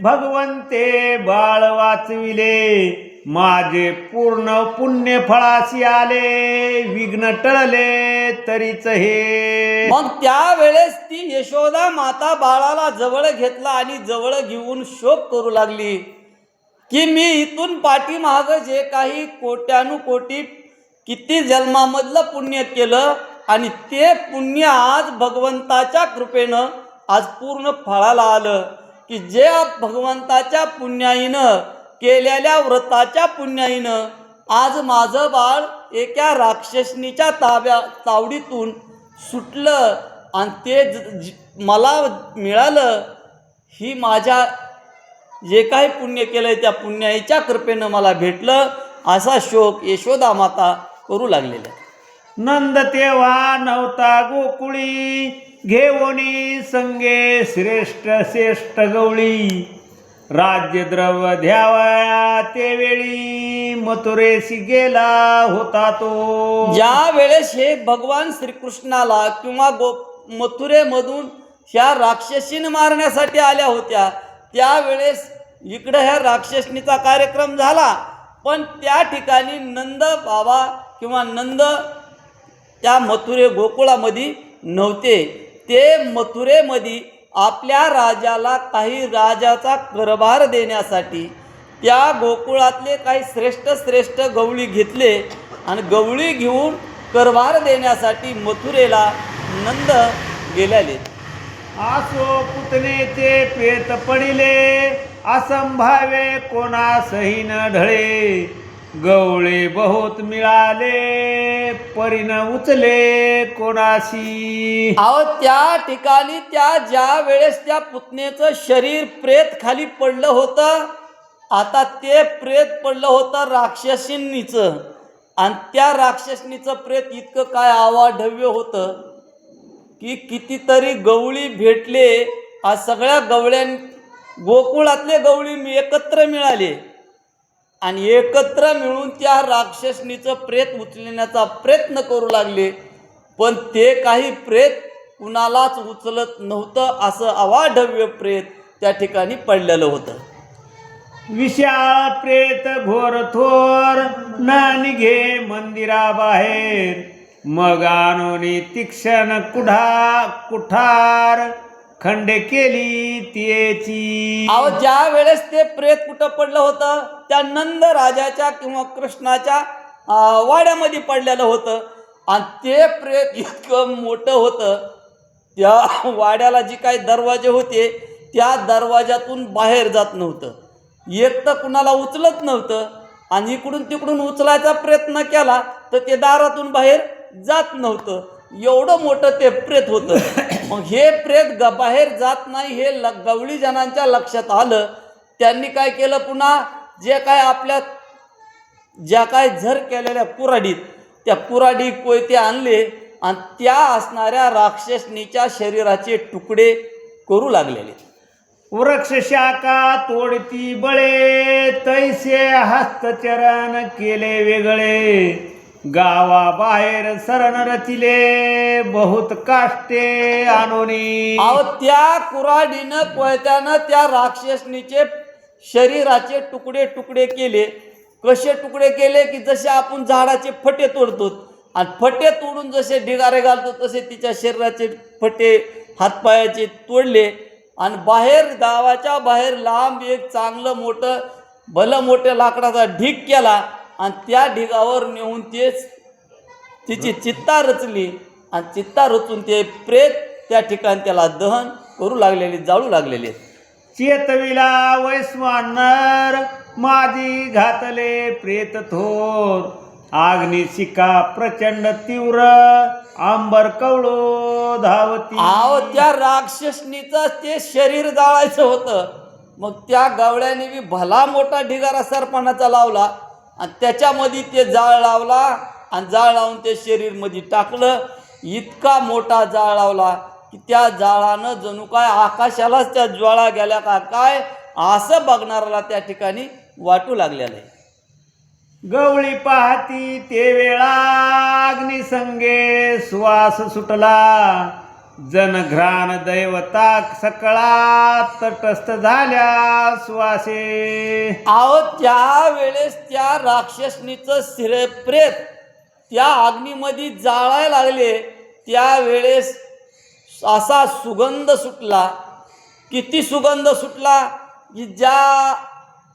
भगवंते बाळ वाचविले. माझे पूर्ण पुण्य फळाशी आले. विघ्न टळले तरीच हे. मग त्यावेळेस ती यशोदा माता बाळाला जवळ घेतला आणि जवळ घेऊन शोक करू लागली. की मी इथून पाठीमाग जे काही कोट्यानुकोटी किती जन्मामधलं पुण्य केलं आणि ते पुण्य आज भगवंताच्या कृपेनं आज पूर्ण फळाला आलं. की जे भगवंताच्या पुण्याईनं केलेल्या व्रताच्या पुण्याईनं आज माझं बाळ एका राक्षसनीच्या ताब्या तावडीतून सुटलं आणि ते ज- मला मिळालं ही माझ्या जे काही पुण्य केलंय त्या पुण्याईच्या कृपेनं मला भेटलं असा शोक यशोदा माता करू लागलेला नंद तेव्हा नव्हता गोकुळी. घेवणी संगे श्रेष्ठ श्रेष्ठ गवळी. राज्यद्रव द्यावया ते वेळी. मथुरेशी गेला होता तो. ज्या वेळेस हे भगवान श्रीकृष्णाला किंवा गो मथुरेमधून ह्या राक्षसीन मारण्यासाठी आल्या होत्या त्यावेळेस इकडं ह्या राक्षसणीचा कार्यक्रम झाला. पण त्या ठिकाणी नंद बाबा किंवा नंद त्या मथुरे गोकुळामध्ये नव्हते. ते मथुरेमध्ये आपल्या राजाला काही राजाचा करभार देण्यासाठी त्या गोकुळातले काही श्रेष्ठ श्रेष्ठ गवळी घेतले आणि गवळी घेऊन करभार देण्यासाठी मथुरेला नंद गेलेले. आसो पुतनेचे पेत पडिले असंभावे कोणासही न ढळे. गवळे बहुत मिळाले परिण उचले कोणाशी? अहो त्या ठिकाणी त्या ज्या वेळेस त्या पुतणेचं शरीर प्रेत खाली पडलं होतं आता ते प्रेत पडलं होतं राक्षसींनीचं आणि त्या राक्षसनीचं प्रेत इतकं काय आवाढव्य होतं की कितीतरी गवळी भेटले. आज सगळ्या गवळ्यां गोकुळातले गवळी मी एकत्र मिळाले. आणि एकत्र मिळून त्या राक्षसणीचं प्रेत उचलण्याचा प्रयत्न करू लागले. पण ते काही प्रेत कुणालाच उचलत नव्हतं असं अवाढव्य प्रेत त्या ठिकाणी पडलेलं होतं. विशाळ प्रेत घोर थोर न निघे मंदिराबाहेर मग आणोनी तीक्षण कुढा कुठार खंडे केली तियेची. अहो ज्या वेळेस ते प्रेत कुठं पडलं होतं त्या नंद राजाच्या किंवा कृष्णाच्या वाड्यामध्ये पडलेलं होतं. आणि ते प्रेत इतकं मोठं होतं त्या वाड्याला जी काही दरवाजे होते त्या दरवाजातून बाहेर जात नव्हतं. एक तर कुणाला उचलत नव्हतं आणि इकडून तिकडून उचलायचा प्रयत्न केला तर ते दारातून बाहेर जात नव्हतं. एवढं मोठं ते प्रेत होतं. मग हे प्रेत ग बाहेर जात नाही हे ल गवळी जणांच्या लक्षात आलं. त्यांनी काय केलं पुन्हा? जे काय आपल्या ज्या काय झर केलेल्या कुराडीत त्या कुराडी कोयते आणले आणि त्या असणाऱ्या राक्षसनीच्या शरीराचे तुकडे करू लागलेले. वृक्ष शाखा तोडती बळे? तैसे हस्तचरण केले वेगळे. गावाबाहेर सरण रचिले बहुत काष्टे आणोनी. अहो त्या कुराडीनं कोयत्यानं त्या राक्षसनीचे शरीराचे तुकडे तुकडे केले. कसे तुकडे केले की जसे आपण झाडाचे फटे तोडतो आणि फटे तोडून जसे ढिगारे घालतो तसे तिच्या शरीराचे फटे हातपायाचे तोडले. आणि बाहेर गावाच्या बाहेर लांब एक चांगलं मोठं भलं मोठ्या लाकडाचा ढीग केला. आणि त्या ढिगावर नेऊन तेच तिची चित्ता रचली आणि चित्ता रचून ते प्रेत त्या ठिकाणी त्याला दहन करू लागलेले जाळू लागलेले. चेतविला वैश्वानर माझी घातले प्रेत थोर. आग्नी शिका प्रचंड तीव्र आंबर कवळो धावती. आव त्या राक्षसनीचं ते शरीर जाळायचं होतं. मग त्या गवळ्याने बी भला मोठा ढिगारा सरपणाचा लावला. आणि त्याच्यामध्ये ते जाळ लावला आणि जाळ लावून ते शरीरमध्ये टाकलं. इतका मोठा जाळ लावला की त्या जाळानं जणू काय आकाशालाच त्या ज्वाळा गेल्या का काय असं बघणाऱ्याला त्या ठिकाणी वाटू लागलेलं आहे. गवळी पाहती ते वेळा अग्निसंगे श्वास सुटला. जनघ्राण दैवता सकळा तटस्थ झाल्या सुवासे आहो त्या वेळेस त्या राक्षसनीचं शिरे प्रेत त्या अग्नीमध्ये जाळायला लागले. त्यावेळेस असा सुगंध सुटला. किती सुगंध सुटला की ज्या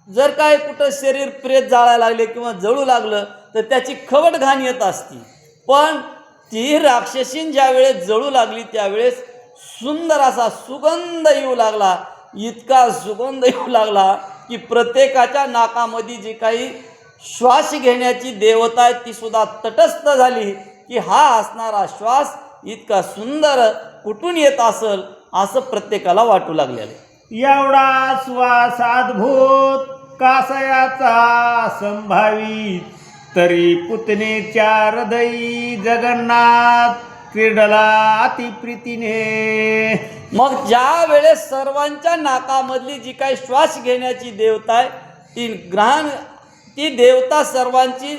जर काय कुठं शरीर प्रेत जाळायला लागले किंवा जळू लागलं तर त्याची खवट घाण येत असती. पण ती राक्षसीन ज्या वेळेस जळू लागली त्यावेळेस सुंदर असा सुगंध येऊ लागला. इतका सुगंध येऊ लागला की प्रत्येकाच्या नाकामध्ये जी काही श्वास घेण्याची देवता आहे ती सुद्धा तटस्थ झाली की हा असणारा श्वास इतका सुंदर कुठून येत असल असं प्रत्येकाला वाटू लागलेलं एवढा श्वास अद्भुत कासयाचा संभावित. तरी पुतनेच्या हृदयी जगन्नाथ क्रीडला अतिप्रीतीने. मग ज्या वेळेस सर्वांच्या नाकामधली जी काही श्वास घेण्याची देवता आहे ती ग्रहण ती देवता सर्वांची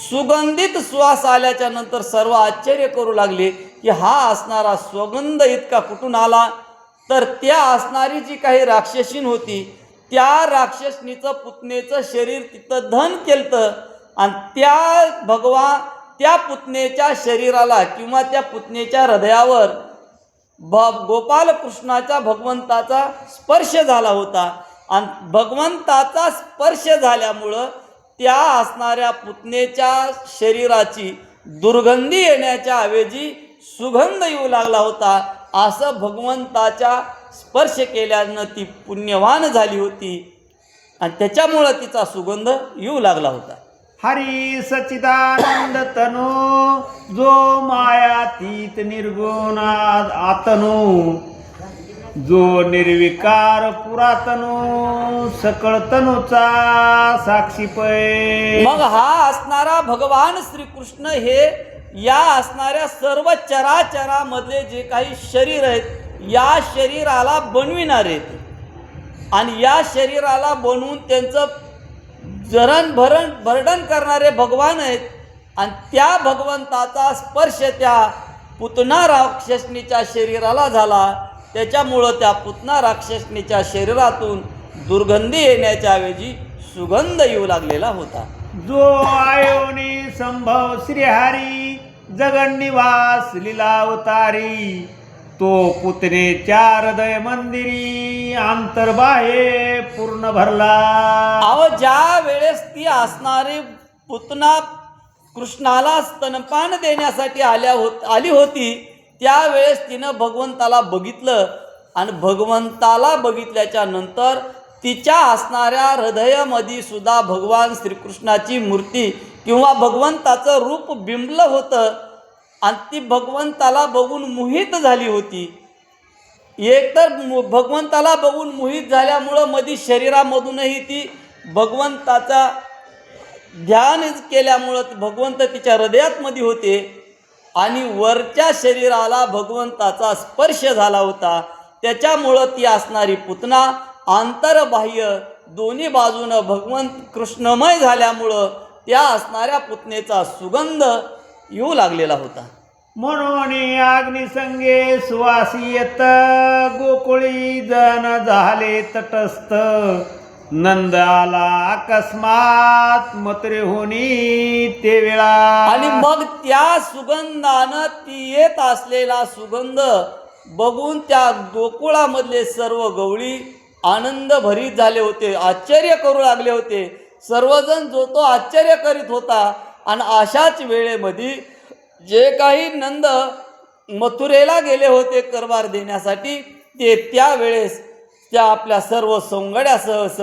सुगंधित श्वास आल्याच्यानंतर सर्व आश्चर्य करू लागले की हा असणारा सुगंध इतका कुठून आला? तर त्या असणारी जी काही राक्षसीन होती त्या राक्षसनीचं पुतणेचं शरीर तिथं धन केलतं. आणि त्या भगवा त्या पुतनेच्या शरीराला किंवा त्या पुतनेच्या हृदयावर भ गोपालकृष्णाच्या भगवंताचा स्पर्श झाला होता. आणि भगवंताचा स्पर्श झाल्यामुळं त्या असणाऱ्या पुतणेच्या शरीराची दुर्गंधी येण्याच्या ऐवजी सुगंध येऊ लागला होता. असं भगवंताच्या स्पर्श केल्यानं ती पुण्यवान झाली होती. आणि त्याच्यामुळं तिचा सुगंध येऊ लागला होता. हरी सचिदानंद तनो जो मायातीत निर्गुणा आतनो जो निर्विकार पुरातनो सकळ तनुचा साक्षी पै. मग हा असणारा भगवान श्रीकृष्ण हे या असणाऱ्या सर्व चराचरामधले जे काही शरीर आहेत या शरीराला बनविणारे आहेत. आणि या शरीराला बनवून त्यांचं जरण भरण भरडण करणारे भगवान आहेत. आणि त्या भगवंताचा स्पर्श त्या पुतना राक्षसनीच्या शरीराला झाला. त्याच्यामुळं त्या पुतना राक्षसनीच्या शरीरातून दुर्गंधी येण्याच्या ऐवजी सुगंध येऊ लागलेला होता. जो आयोनी संभव श्रीहारी जगन्निवास लीलावतारी. तो पुत्रेच्या हृदय मंदिरी आंतरबाहे पूर्ण भरला. अहो ज्या वेळेस ती असणारी पुतना कृष्णाला स्तनपान देण्यासाठी आल्या होत आली होती त्यावेळेस तिनं भगवंताला बघितलं आणि भगवंताला बघितल्याच्या नंतर तिच्या असणाऱ्या हृदयामध्ये सुद्धा भगवान श्रीकृष्णाची मूर्ती किंवा भगवंताचं रूप बिंबलं होतं. आणि ती भगवंताला बघून मोहित झाली होती. एकतर भगवंताला बघून मोहित झाल्यामुळं मधी शरीरामधूनही ती भगवंताचा ध्यान केल्यामुळं भगवंत तिच्या हृदयात मध्ये होते आणि वरच्या शरीराला भगवंताचा स्पर्श झाला होता. त्याच्यामुळं ती असणारी पुतना आंतरबाह्य दोन्ही बाजूनं भगवंत कृष्णमय झाल्यामुळं त्या असणाऱ्या पुतनेचा सुगंध येऊ लागलेला होता. म्हणून अग्निसंगे सुवासी येत गोकुळी जन झाले तटस्थ. नंद आला अकस्मात मत्रे होनी ते वेळा. आणि मग त्या सुगंधानं ती येत असलेला सुगंध बघून त्या गोकुळामधले सर्व गवळी आनंद भरीत झाले होते आश्चर्य करू लागले होते. सर्वजण जो तो आश्चर्य करीत होता आणि अशाच वेळेमध्ये जे काही नंद मथुरेला गेले होते करभार देण्यासाठी ते त्यावेळेस त्या आपल्या सर्व सोंगड्यासह स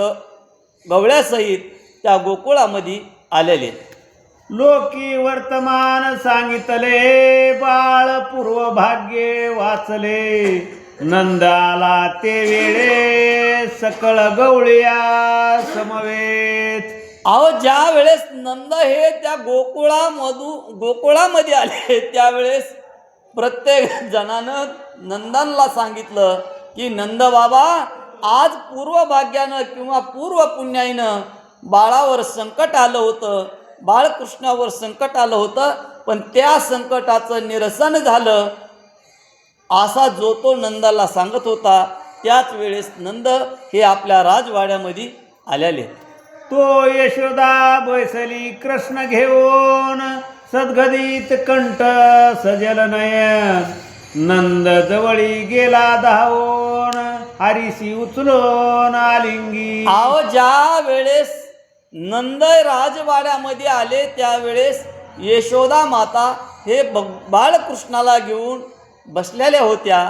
गवळ्यासहित त्या गोकुळामध्ये आलेले. लोकी वर्तमान सांगितले बाळ पूर्व भाग्ये वाचले. नंदाला ते वेळे सकळ गवळ्या समवेत. अहो ज्या वेळेस नंद हे त्या गोकुळामधू गोकुळामध्ये आले त्यावेळेस प्रत्येक जणानं नंदांना सांगितलं की नंद बाबा आज पूर्व भाग्यानं किंवा पूर्व पुण्याईनं बाळावर संकट आलं होतं बाळकृष्णावर संकट आलं होतं पण त्या संकटाचं निरसन झालं. असा जो तो नंदाला सांगत होता त्याच वेळेस नंद हे आपल्या राजवाड्यामध्ये आलेले. तो यशोदा बैसली कृष्ण घेऊन. सद्गदित कंठ सजल नयन. नंद जवळी गेला धावून हरिसी उचलून आलिंगी. आव ज्या वेळेस नंद राजवाड्यामध्ये आले त्यावेळेस यशोदा माता हे ब बाळकृष्णाला घेऊन बसलेल्या होत्या.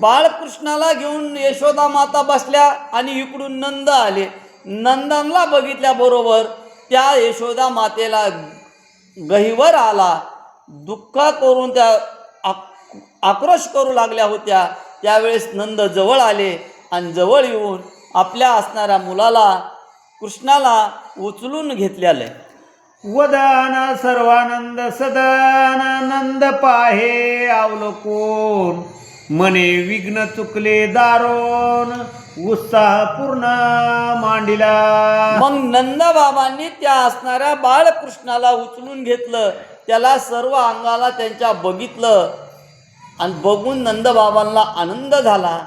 बाळकृष्णाला घेऊन यशोदा माता बसल्या आणि इकडून नंद आले. नंदनला बघितल्याबरोबर त्या यशोदा मातेला गहिवर आला दुःख करून त्या आक्रोश करू लागल्या होत्या. त्यावेळेस नंद जवळ आले आणि जवळ येऊन आपल्या असणाऱ्या मुलाला कृष्णाला उचलून घेतल्याले. आहे सर्वानंद सदन पाहे अवलोकून मने विघ्न चुकले दारोन उत्साह पूर्ण मांडिला. मग नंदबाबांनी त्या असणाऱ्या बाळकृष्णाला उचलून घेतलं. त्याला सर्व अंगाला त्यांच्या बघितलं. आणि बघून नंदबाबांना आनंद झाला.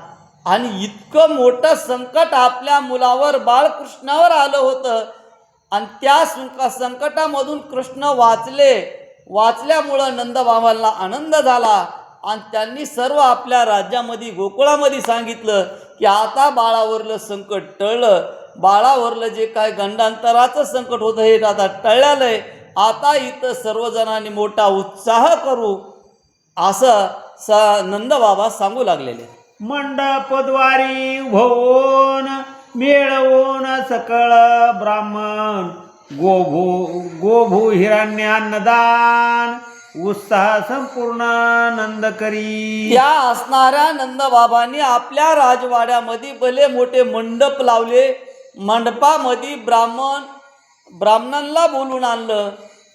आणि इतकं मोठं संकट आपल्या मुलावर बाळकृष्णावर आलं होतं. आणि त्या संक संकटामधून कृष्ण वाचले. वाचल्यामुळं नंदबाबांना आनंद झाला. आणि त्यांनी सर्व आपल्या राज्यामध्ये गोकुळामध्ये सांगितलं. की आता बाळावरलं संकट टळलं. बाळावरलं जे काय गंडांतराचं संकट होतं हे आता टळलेलं आहे आता इथं सर्वजणांनी मोठा उत्साह करू असं स नंदबाबा सांगू लागलेले. मंडपद्वारी उभवून मिळवून सकळ ब्राह्मण गोभू गोभू हिरण्य अन्नदान उत्साह संपूर्ण नंद करी. या असणाऱ्या नंदबाबांनी आपल्या राजवाड्यामध्ये भले मोठे मंडप लावले मंडपामध्ये ब्राह्मण ब्राह्मणांना बोलून आणलं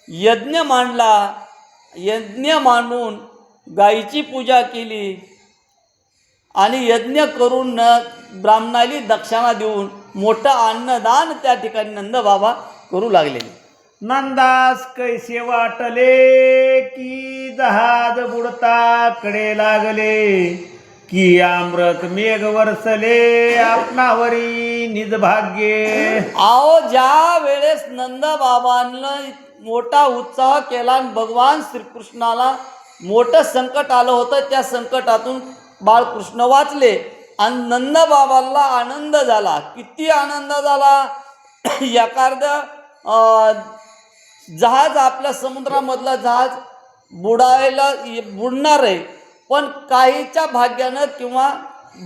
यज्ञ मांडला यज्ञ मांडून गायीची पूजा केली आणि यज्ञ करून न ब्राह्मणाली दक्षिणा देऊन मोठं अन्नदान त्या ठिकाणी नंदबाबा करू लागलेले. नंदास कैसे वाटले की जहाज बुडता कडे लागले की अमृत मेघ वरसले आपणावरी निज भाग्ये. आओ ज्या वेळेस नंदबाबांना मोठा उत्साह केला आणि भगवान श्रीकृष्णाला मोठं संकट आलं होतं त्या संकटातून बाळकृष्ण वाचले आणि नंदबाबांना आनंद झाला. किती आनंद झाला? एखादं अं, जहाज आपल्या समुद्रामधला जहाज बुडायला बुडणार आहे. पण काहीच्या भाग्यानं किंवा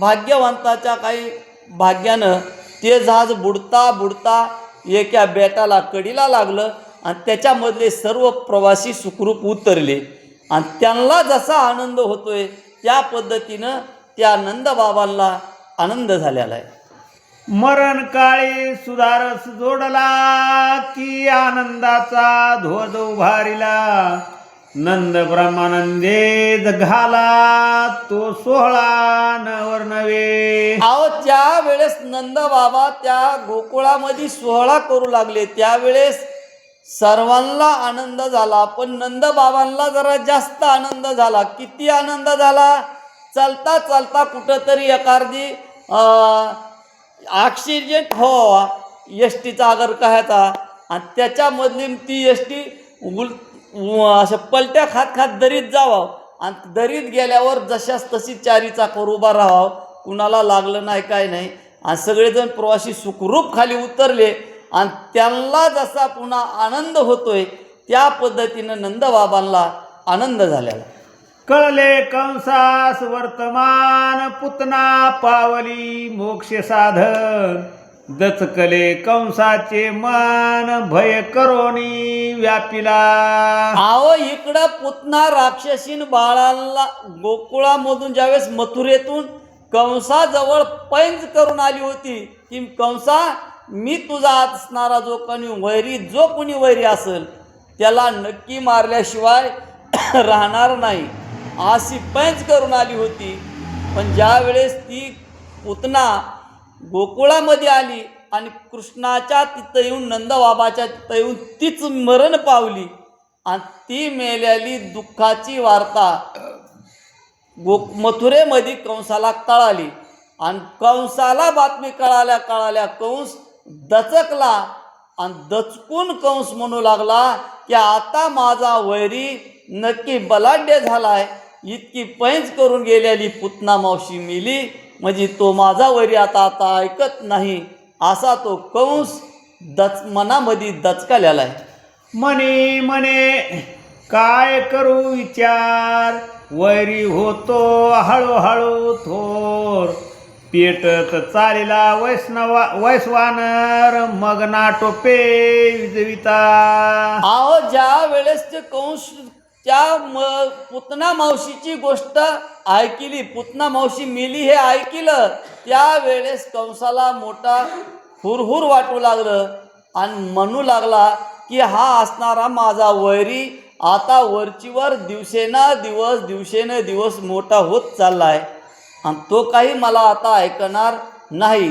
भाग्यवंताच्या काही भाग्यानं ते जहाज बुडता बुडता एका बेटाला कडीला लागलं आणि त्याच्यामधले सर्व प्रवासी सुखरूप उतरले. आणि त्यांना जसा आनंद होतोय त्या पद्धतीनं त्या आनंदबाबांना आनंद झालेला आहे. मरण काळी सुधारस जोडला की आनंदाचा ध्वज उभारिला. नंद ब्रह्मानंदे घाला तो सोहळा नवर नवे अहो त्या वेळेस नंद बाबा त्या गोकुळामध्ये सोहळा करू लागले. त्यावेळेस सर्वांना आनंद झाला पण नंद बाबांना जरा जास्त आनंद झाला. किती आनंद झाला? चालता चालता कुठंतरी एखादी ॲक्सिडेंट व्हावा एस टीचा आगर कायचा आणि त्याच्यामधली ती एस टी उल असं अशा पलट्या खात खात दरीत जावं आणि दरीत गेल्यावर जशाच तशी चारी चाकर उभा राहावं. कुणाला लागलं नाही काय नाही. आणि सगळेजण प्रवासी सुखरूप खाली उतरले. आणि त्यांना जसा पुन्हा आनंद होतोय त्या पद्धतीनं नंदबाबांना आनंद झालेला. कळले कंसास वर्तमान पुतना पावली मोक्ष साधन. दचकले कंसाचे मन भय करोनी व्यापिला. आहो इकडं पुतना राक्षसीन बाळाला गोकुळामधून ज्यावेळेस मथुरेतून कंसाजवळ पैंज करून आली होती की कंसा मी तुझा असणारा जो कोणी वैरी जो कोणी वैरी असेल त्याला नक्की मारल्याशिवाय राहणार नाही. अशी पैंच करून आली होती. पण ज्यावेळेस ती पुतना गोकुळामध्ये आली आणि कृष्णाच्या तिथं येऊन नंदबाबाच्या तिथं येऊन तीच मरण पावली आणि ती मेलेली दुःखाची वार्ता. गो मथुरेमध्ये कंसाला कळाली आणि कंसाला बातमी कळाल्या कळाल्या कंस दचकला आणि दचकून कंस म्हणू लागला की आता माझा वैरी नक्की बलाढ्य झालाय. इतकी पैंच करून गेलेली पुतना मावशी मिली म्हणजे तो माझा वैरी आता आता ऐकत नाही असा तो कंस दच मनामध्ये दचकालेला आहे. मने मने काय करू विचार? वैरी होतो हळूहळू थोर. पेटत चालीला वैष्णवा वैश्वानर मग नाटोपे विजविता. अहो ज्या वेळेस ते कंस त्या म पुतना मावशीची गोष्ट ऐकिली पुतना मावशी मिली हे ऐकिलं त्यावेळेस कंसाला मोठा हुरहुर वाटू लागलं आणि म्हणू लागला की हा असणारा माझा वैरी आता वरचीवर दिवसेना दिवस दिवसेने दिवस मोठा होत चालला आहे आणि तो काही मला आता ऐकणार नाही.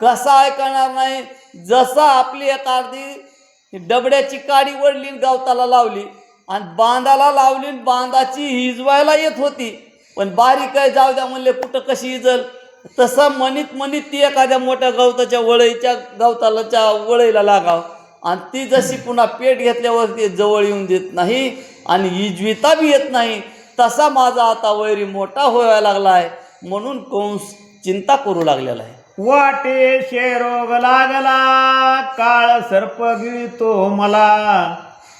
कसा ऐकणार नाही? जसा आपली एखादी डबड्याची काडी वडली गवताला लावली आणि बांधाला लावली बांधाची हिजवायला येत होती. पण बारीक आहे जाऊ द्या म्हणले कुठं कशी हिजल? तसा म्हणीत मनीत ती एखाद्या मोठ्या गवताच्या वळईच्या गवतालाच्या वळईला लागाव. आणि ती जशी पुन्हा पेट घेतल्यावर ते जवळ येऊन देत नाही आणि इजविता बी येत नाही तसा माझा आता वैरी मोठा व्हायला लागला आहे म्हणून कंस चिंता करू लागलेला आहे. वाटे शेरोग लागला काळ सर्प गिळतो मला.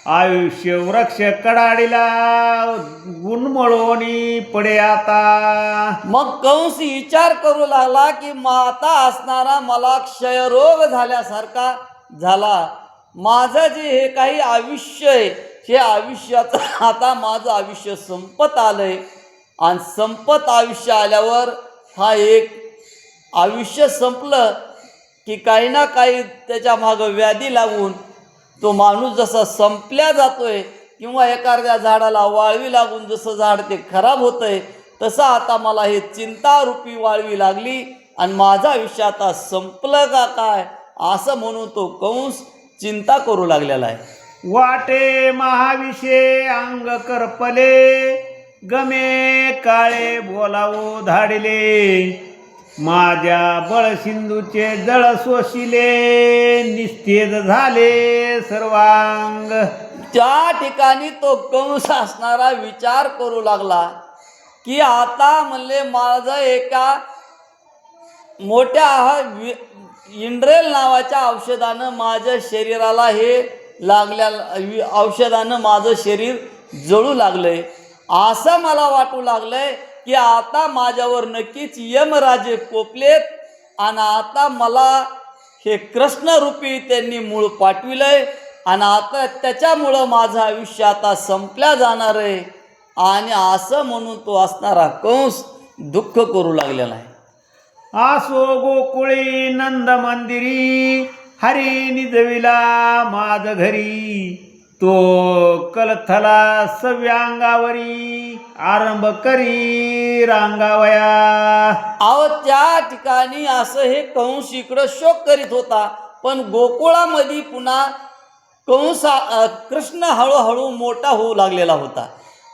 आयुष्य वृक्ष कडाडीला गुणमळोनी पडे आता. मग कंस विचार करू लागला की माता असणारा मला क्षयरोग झाल्यासारखा झाला. माझं जे हे काही आयुष्य आहे हे आयुष्याचं आता माझं आयुष्य संपत आलंय. आणि संपत आयुष्य आल्यावर हा एक आयुष्य संपलं की काही ना काही त्याच्या मागं व्याधी लागून तो माणूस जसा संपल्या जातोय किंवा एखाद्या झाडाला वाळवी लागून जसं झाड ते खराब होतंय तसं आता मला हे चिंतारूपी वाळवी लागली आणि माझं आयुष्य आता संपलं का काय असं म्हणून तो कंस चिंता करू लागलेला आहे. वाटे महाविषे अंग करपले गमे काळे बोलावो धाडले. माझ्या बळसिंधूचे जळ शोषिले निस्तेज झाले सर्वांग. त्या ठिकाणी तो कंस असणारा विचार करू लागला की आता म्हणले माझं एका मोठ्या वि- इंड्रेल नावाच्या औषधानं माझ्या शरीराला हे लागल्या वि- औषधानं माझं शरीर जळू लागलंय. असं मला वाटू लागलंय की आता माझ्यावर नक्कीच यमराजे कोपलेत आणि आता मला हे कृष्णरूपी त्यांनी मूळ पाठविलंय आणि आता त्याच्यामुळं माझं आयुष्य आता संपल्या जाणार आहे. आणि असं म्हणून तो असणारा कंस दुःख करू लागलेला आहे. आसो गोकुळी नंद मंदिरी हरी निजविला माझ घरी. तो कलथला सव्यांगावरी आरंभ करी रांगावया. अहो त्या ठिकाणी असं हे कंस इकडं शोक करीत होता पण गोकुळामध्ये पुन्हा कंस कृष्ण हळूहळू मोठा होऊ लागलेला होता.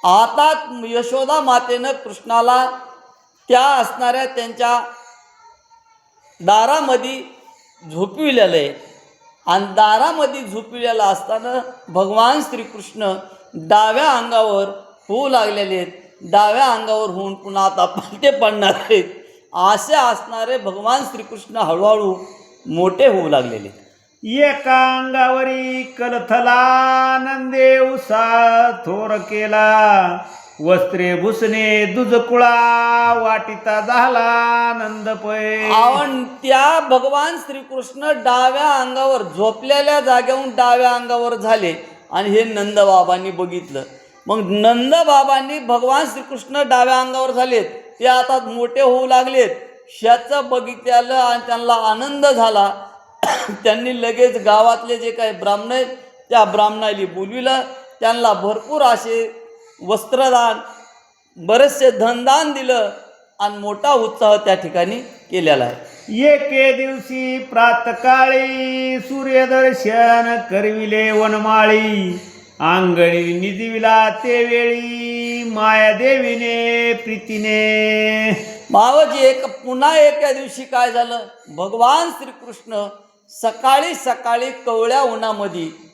आता यशोदा मातेनं कृष्णाला त्या असणाऱ्या त्यांच्या दारामध्ये झोपविलेलं आहे. आणि दारामध्ये झोपविलेलं असताना भगवान श्रीकृष्ण डाव्या अंगावर होऊ लागलेले आहेत. डाव्या अंगावर होऊन पुन्हा आता पालटे पडणार आहेत. असे असणारे भगवान श्रीकृष्ण हळूहळू मोठे होऊ लागलेले एका अंगावरी कलथला नंदे सा थोर केला. वस्त्रे भुसणे दुजकुळा वाटिता झाला नंद पै. त्या भगवान श्रीकृष्ण डाव्या अंगावर झोपलेल्या जागेहून डाव्या अंगावर झाले आणि हे नंदबाबांनी बघितलं. मग नंदबाबांनी भगवान श्रीकृष्ण डाव्या अंगावर झालेत ते आता मोठे होऊ लागलेत. ह्याचं बघितलं आणि त्यांना आनंद झाला. त्यांनी लगेच गावातले जे काही ब्राह्मण आहेत त्या ब्राह्मणाली बोलविलं. त्यांना भरपूर असे वस्त्रदान बरेचसे धनदान दिलं आणि मोठा उत्साह त्या ठिकाणी केलेला आहे. एके दिवशी प्रातकाळी सूर्यदर्शन करविले वनमाळी. अंगणी निजविला ते वेळी मायादेवीने प्रीतीने. मावजी एक पुन्हा एका दिवशी काय झालं? भगवान श्रीकृष्ण सकाळी सकाळी कवळ्या उन्हामध्ये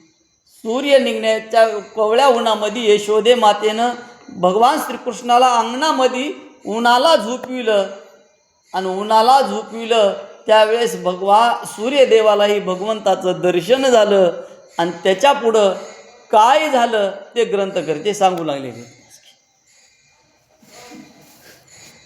सूर्य निघण्याच्या कवळ्या उन्हामध्ये यशोदे मातेनं भगवान श्रीकृष्णाला अंगणामध्ये उन्हाला झोपविलं. आणि उन्हाला झोपविलं त्यावेळेस भगवा सूर्यदेवालाही भगवंताचं दर्शन झालं. आणि त्याच्या पुढं काय झालं ते ग्रंथकर्ते सांगू लागलेले